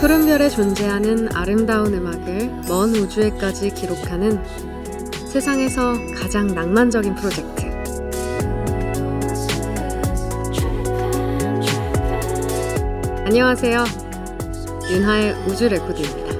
푸른 별에 존재하는 아름다운 음악을 먼 우주에까지 기록하는 세상에서 가장 낭만적인 프로젝트. 안녕하세요. 윤하의 우주 레코드입니다.